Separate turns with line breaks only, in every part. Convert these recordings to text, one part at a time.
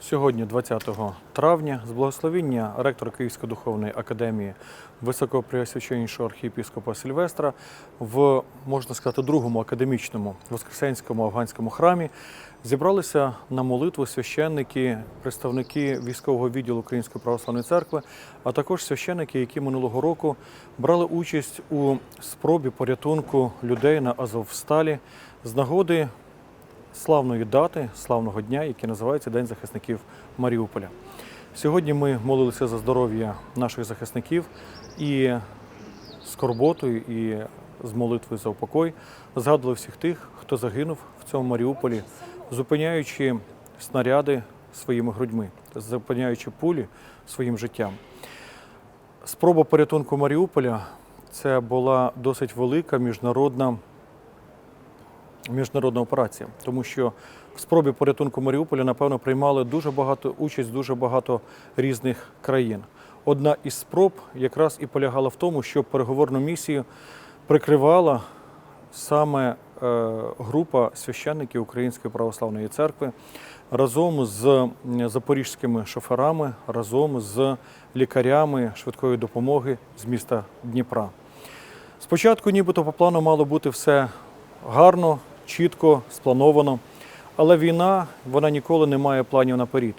Сьогодні, 20 травня, з благословіння ректора Київської духовної академії Високопреосвященнішого архієпіскопа Сильвестра в, можна сказати, другому академічному Воскресенському афганському храмі зібралися на молитву священники, представники військового відділу Української православної церкви, а також священники, які минулого року брали участь у спробі порятунку людей на Азовсталі з нагоди славної дати, славного дня, який називається День захисників Маріуполя. Сьогодні ми молилися за здоров'я наших захисників і скорботою і з молитвою за упокой згадували всіх тих, хто загинув в цьому Маріуполі, зупиняючи снаряди своїми грудьми, зупиняючи пулі своїм життям. Спроба порятунку Маріуполя це була досить велика міжнародна міжнародна операція, тому що в спробі порятунку Маріуполя, напевно, приймали дуже багато участь дуже багато різних країн. Одна із спроб якраз і полягала в тому, щоб переговорну місію прикривала саме е, група священників Української православної церкви разом з запорізькими шоферами, разом з лікарями швидкої допомоги з міста Дніпра. Спочатку, нібито по плану мало бути все гарно, чітко, сплановано. Але війна вона ніколи не має планів наперед.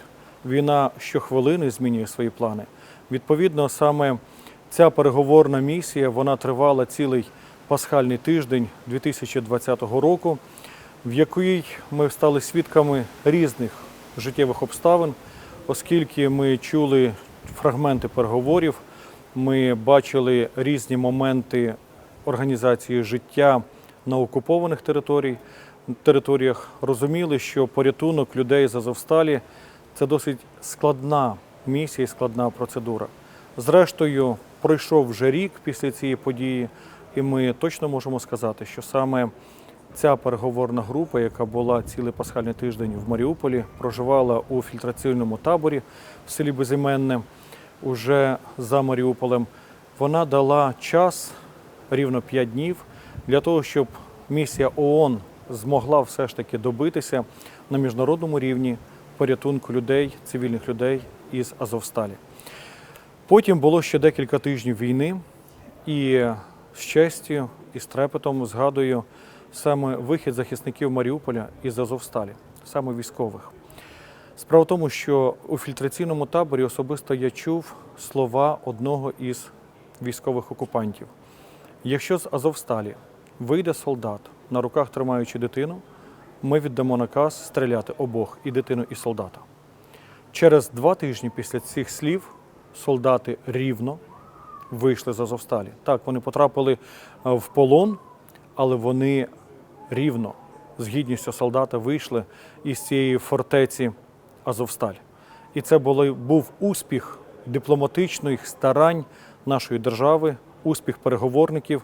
Війна щохвилини змінює свої плани. Відповідно, саме ця переговорна місія вона тривала цілий пасхальний тиждень 2020 року, в якій ми стали свідками різних життєвих обставин, оскільки ми чули фрагменти переговорів, ми бачили різні моменти організації життя на окупованих територій, територіях, розуміли, що порятунок людей з Азовсталі це досить складна місія і складна процедура. Зрештою, пройшов вже рік після цієї події, і ми точно можемо сказати, що саме ця переговорна група, яка була цілий пасхальний тиждень в Маріуполі, проживала у фільтраційному таборі в селі Безіменне, уже за Маріуполем, вона дала час рівно 5 днів для того, щоб місія ООН змогла все ж таки добитися на міжнародному рівні порятунку людей, цивільних людей із Азовсталі. Потім було ще декілька тижнів війни, і з честю і з трепетом згадую саме вихід захисників Маріуполя із Азовсталі, саме військових. Справа в тому, що у фільтраційному таборі особисто я чув слова одного із військових окупантів. Якщо з Азовсталі вийде солдат на руках тримаючи дитину, ми віддамо наказ стріляти обох і дитину, і солдата. Через два тижні після цих слів солдати рівно вийшли з Азовсталі. Так, вони потрапили е, в полон, але вони рівно з гідністю солдата вийшли із цієї фортеці Азовсталь. І це був успіх дипломатичних старань нашої держави, успіх переговорників.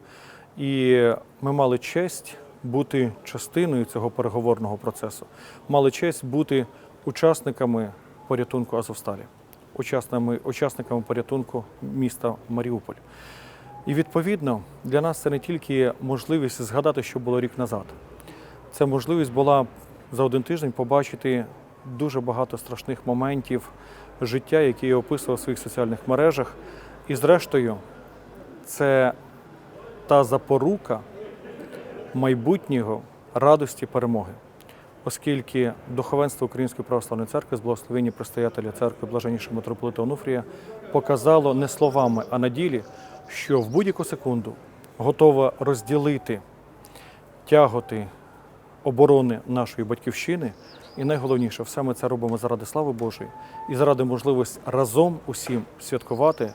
І ми мали честь бути частиною цього переговорного процесу, мали честь бути учасниками порятунку Азовсталі, учасниками, учасниками порятунку міста Маріуполь. І відповідно для нас це не тільки можливість згадати, що було рік назад. Це можливість була за один тиждень побачити дуже багато страшних моментів життя, які я описував у своїх соціальних мережах. І зрештою, це та запорука майбутнього радості перемоги, оскільки духовенство Української православної церкви з благословення предстоятеля церкви блаженнішого митрополита Онуфрія показало не словами, а на ділі, що в будь-яку секунду готова розділити тяготи оборони нашої батьківщини. І найголовніше, все ми це робимо заради слави Божої і заради можливості разом усім святкувати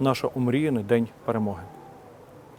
наш омріяний день перемоги.